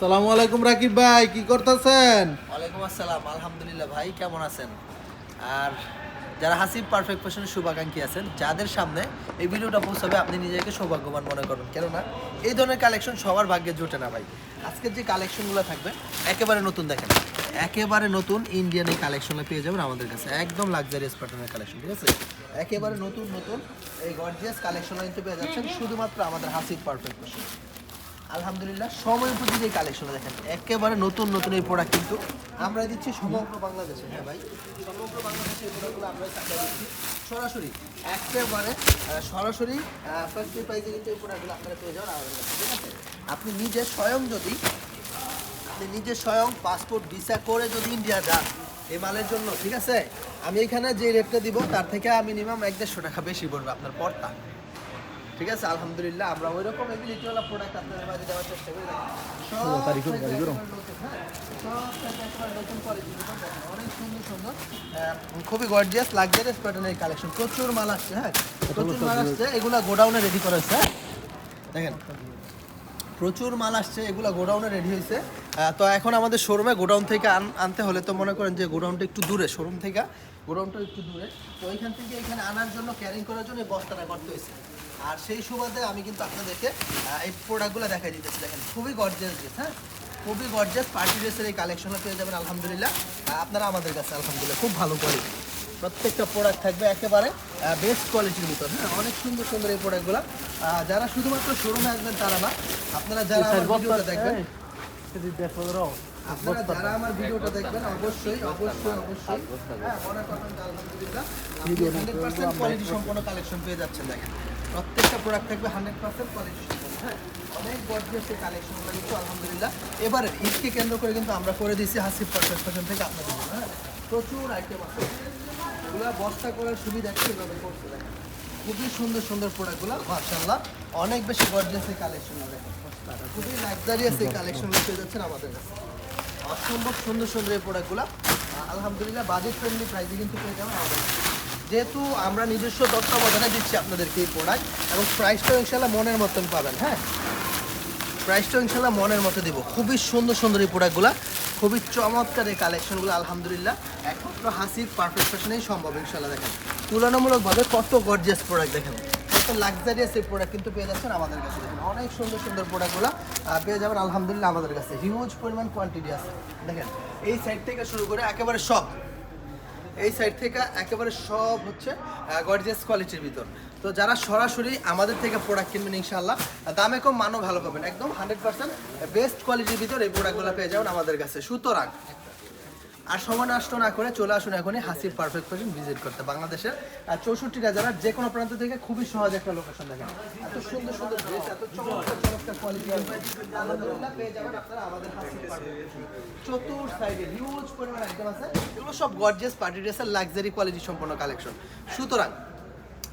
সালামু আলাইকুম রাকিব ভাই, কি করতেছেন? ওয়ালাইকুম আসসালাম, আলহামদুলিল্লাহ ভাই, কেমন আছেন? আর যারা হাসিব পারফেক্ট ফ্যাশনের শুভাকাঙ্ক্ষী আছেন, যাদের সামনে এই ভিডিওটা পৌঁছাবে, আপনি নিজেকে সৌভাগ্যবান মনে করবেন কেননা, এই ধরনের কালেকশন সবার ভাগ্যে জোটে না ভাই। আজকের যে কালেকশনগুলো থাকবে, একেবারে নতুন দেখেন। একেবারে নতুন ইন্ডিয়ান এই কালেকশনে পেয়ে যাবেন আমাদের কাছে। একদম লাক্সারিয়াস প্যাটার্নের কালেকশন ঠিক আছে? একেবারে নতুন নতুন এই গর্জিয়াস কালেকশন কিন্তু পেয়ে যাচ্ছেন, শুধুমাত্র আমাদের হাসিব পারফেক্ট ফ্যাশন আলহামদুলিল্লাহ, সময় উপযোগী এই কালেকশন দেখেন। একেবারে নতুন নতুন এই প্রোডাক্ট কিন্তু আমরা দিচ্ছি সমগ্র বাংলাদেশে। হ্যাঁ ভাই, সমগ্র বাংলাদেশে এই প্রোডাক্টগুলো আমরা সাপ্লাই দিচ্ছি। সরাসরি, একেবারে সরাসরি ফ্যাক্টরি প্রাইসে কিন্তু এই প্রোডাক্টগুলো আপনারা পেয়ে যাবেন। আমাদের কাছে, ঠিক আছে? আপনি নিজে স্বয়ং যদি, আপনি নিজে স্বয়ং পাসপোর্ট ভিসা করে যদি ইন্ডিয়া যান, এই মালের জন্য, ঠিক আছে? আমি এখানে যে রেটটা দিব, তার থেকে আমি মিনিমাম এক দেড়শো টাকা বেশি পড়বে আপনার পর্তা ঠিক আছে? আলহামদুলিল্লাহ আমরা ওই রকম এবিলিটিওয়ালা প্রোডাক্ট আপনাদের মাঝে দেওয়ার চেষ্টা করি। হ্যাঁ। অনেক সুন্দর সুন্দর। খুবই গর্জিয়াস লাক্সারিয়াস প্যাটার্নের কালেকশন প্রচুর মাল আসছে হ্যাঁ প্রচুর মাল আসছে এগুলা গোডাউনে রেডি করা হয়েছে হ্যাঁ? দেখেন প্রচুর মাল আসছে এগুলো গোডাউনে রেডি হয়েছে। তো এখন আমাদের শোরুমে গোডাউন থেকে আন- আনতে হলে তো মনে করেন যে গোডাউনটা একটু দূরে শোরুম থেকে। গোডাউনটা একটু দূরে। তো ওইখান থেকে এখানে আনার জন্য ক্যারিং করার জন্য এই বস্তাটা করতে হয়েছে। আর সেই সুবাদে আমি কিন্তু আপনাদেরকে এই প্রোডাক্টগুলো দেখাই দিতেছি। দেখেন খুবই গর্জিয়াস ড্রেস হ্যাঁ? খুবই গর্জিয়াস পার্টি ড্রেসের এই কালেকশনটা পেয়ে যাবেন আলহামদুলিল্লাহ। আপনারা আমাদের কাছে আলহামদুলিল্লাহ খুব ভালো কোয়ালিটি প্রত্যেকটা প্রোডাক্ট থাকবে একেবারে বেস্ট কোয়ালিটির ভিতর হ্যাঁ? অনেক সুন্দর সুন্দর এই প্রোডাক্টগুলো যারা শুধুমাত্র শোরুমে আসবেন তারা না আপনারা যারা আমার ভিডিওটা দেখবেন আপনারা যারা আমার ভিডিওটা দেখবেন অবশ্যই অবশ্যই অবশ্যই। হ্যাঁ মনে করবেন আলহামদুলিল্লাহ হান্ড্রেড পার্সেন্ট কোয়ালিটি সম্পন্ন কালেকশন পেয়ে যাচ্ছেন দেখেন। প্রত্যেকটা প্রোডাক্ট থাকবে হান্ড্রেড পার্সেন্ট কোয়ালিটি সম্পন্ন হ্যাঁ? অনেক গর্জিয়াস কালেকশনগুলো কিন্তু আলহামদুলিল্লাহ। এবারে ঈদকে কেন্দ্র করে কিন্তু আমরা করে দিয়েছি হাসিব পারফেক্ট ফ্যাশন থেকে আপনাদের জন্য হ্যাঁ? প্রচুর আইটেম আছে। এগুলো বস্তা করার সুবিধা কি এভাবে করছে দেখেন। খুবই সুন্দর সুন্দর প্রোডাক্ট প্রোডাক্টগুলো মার্শাল্লাহ অনেক বেশি গর্জিয়াস এই কালেকশন দেখেন খুবই লাক্সারিয়াস এই কালেকশনগুলো পেয়ে যাচ্ছেন আমাদের কাছে। অসম্ভব সুন্দর সুন্দর এই প্রোডাক্টগুলো আলহামদুলিল্লাহ বাজেট ফ্রেন্ডলি প্রাইসে কিন্তু পেয়ে যাবেন আমাদের যেহেতু আমরা নিজস্ব তত্ত্বাবধানে দিচ্ছি আপনাদেরকে এই প্রোডাক্ট এবং প্রাইসটাও ইনশাল্লাহ মনের মতন পাবেন হ্যাঁ? প্রাইসটাও ইনশাল্লাহ মনের মতো দিব। খুবই সুন্দর সুন্দর এই প্রোডাক্টগুলো খুবই চমৎকার এই কালেকশনগুলো আলহামদুলিল্লাহ। একমাত্র হাসির পারফেক্ট সম্ভব ইনশাল্লাহ দেখেন। তুলনামূলকভাবে কত গর্জিয়াস প্রোডাক্ট দেখেন। কত লাক্সারিয়াস এই প্রোডাক্ট কিন্তু পেয়ে যাচ্ছেন আমাদের কাছে। দেখেন, অনেক সুন্দর সুন্দর প্রোডাক্টগুলো পেয়ে যাবেন আলহামদুলিল্লাহ আমাদের কাছে। হিউজ পরিমাণ কোয়ান্টিটি আছে। দেখেন, এই সাইড থেকে শুরু করে একেবারে সব, এই সাইড থেকে একেবারে সব হচ্ছে গর্জিয়াস কোয়ালিটির ভিতর। তো যারা সরাসরি আমাদের থেকে প্রোডাক্ট কিনবেন ইনশাল্লাহ দামে কম, মানও ভালো পাবেন। একদম হান্ড্রেড পার্সেন্ট বেস্ট কোয়ালিটির ভিতর এই প্রোডাক্টগুলো পেয়ে যাবেন আমাদের কাছে। সুতরাং আর সময় নষ্ট না করে চলে আসুন এখনই হাসির পারফেক্ট ফ্যাশন ভিজিট করতে। বাংলাদেশের চৌষট্টিটা জেলার যে কোনো প্রান্ত থেকে খুবই সহজ একটা লোকেশন দেখেন। এত সুন্দর সুন্দর ড্রেস এত চমৎকার চমৎকার কোয়ালিটি আলহামদুলিল্লাহ, পেয়ে যাবেন আপনারা আমাদের হাসির পারফেক্ট চতুর সাইডে হিউজ পরিমাণ আইটেম আছে। এগুলো সব গর্জিয়াস পার্টি ড্রেসের লাক্সারি কোয়ালিটি সম্পন্ন কালেকশন সুতরাং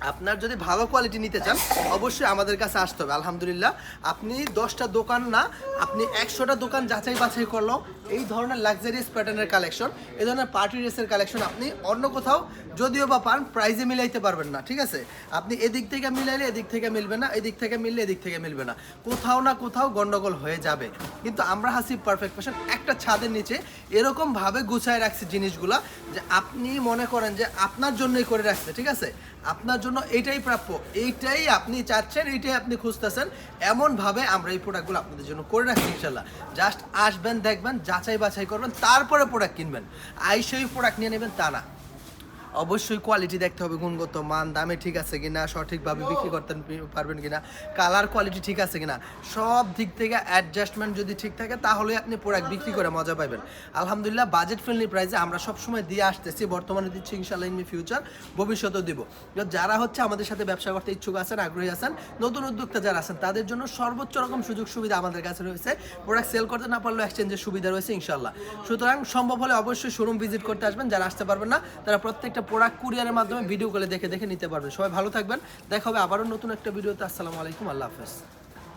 আপনার যদি ভালো কোয়ালিটি নিতে চান, অবশ্যই আমাদের কাছে আসতে হবে। আলহামদুলিল্লাহ, আপনি দশটা দোকান না, আপনি একশোটা দোকান যাচাই বাছাই করলেও এই ধরনের লাক্সারিয়াস প্যাটার্নের কালেকশন এই ধরনের পার্টি ড্রেসের কালেকশন আপনি অন্য কোথাও যদিও বা পান প্রাইজে মিলাইতে পারবেন না, ঠিক আছে? আপনি এদিক থেকে মিলাইলে এদিক থেকে মিলবে না, এদিক থেকে মিললে এদিক থেকে মিলবে না। কোথাও না কোথাও গন্ডগোল হয়ে যাবে। কিন্তু আমরা হাসি পারফেক্ট ফ্যাশন একটা ছাদের নিচে এরকমভাবে গুছায় রাখছি জিনিসগুলা যে আপনি মনে করেন যে আপনার জন্যই করে রাখছে, ঠিক আছে? আপনার জন্য এইটাই প্রাপ্য। এইটাই আপনি চাচ্ছেন, এইটাই আপনি খুঁজতেছেন। এমনভাবে আমরা এই প্রোডাক্টগুলো আপনাদের জন্য করে রাখছি ইনশাল্লাহ জাস্ট আসবেন, দেখবেন যাচাই বাছাই করবেন, তারপরে প্রোডাক্ট কিনবেন। আইসেই প্রোডাক্ট নিয়ে নেবেন তা না। অবশ্যই কোয়ালিটি দেখতে হবে গুণগত মান দামে ঠিক আছে কিনা সঠিকভাবে বিক্রি করতে পারবেন কিনা কালার কোয়ালিটি ঠিক আছে কিনা সব দিক থেকে অ্যাডজাস্টমেন্ট যদি ঠিক থাকে তাহলে আপনি প্রোডাক্ট বিক্রি করে মজা পাবেন আলহামদুলিল্লাহ বাজেট ফ্রেন্ডলি প্রাইসে আমরা সবসময় দিয়ে আসতেছি বর্তমানে দিচ্ছি ইনশাল্লাহ ইন ফিউচার ভবিষ্যতেও দিব। যারা হচ্ছে আমাদের সাথে ব্যবসা করতে ইচ্ছুক আছেন আগ্রহী আছেন নতুন উদ্যোক্তা যারা আছেন তাদের জন্য সর্বোচ্চ রকম সুযোগ সুবিধা আমাদের কাছে রয়েছে। প্রোডাক্ট সেল করতে না পারলেও এক্সচেঞ্জের সুবিধা রয়েছে ইনশাল্লাহ সুতরাং সম্ভব হলে অবশ্যই শোরুম ভিজিট করতে আসবেন যারা আসতে পারবেন না তারা প্রত্যেকটা প্রোডাক্ট কুরিয়ারের মাধ্যমে ভিডিও কলে দেখে দেখে নিতে পারবেন। সবাই ভালো থাকবেন। দেখা হবে আবারও নতুন একটা ভিডিওতে আসসালামু আলাইকুম। আল্লাহ হাফেজ।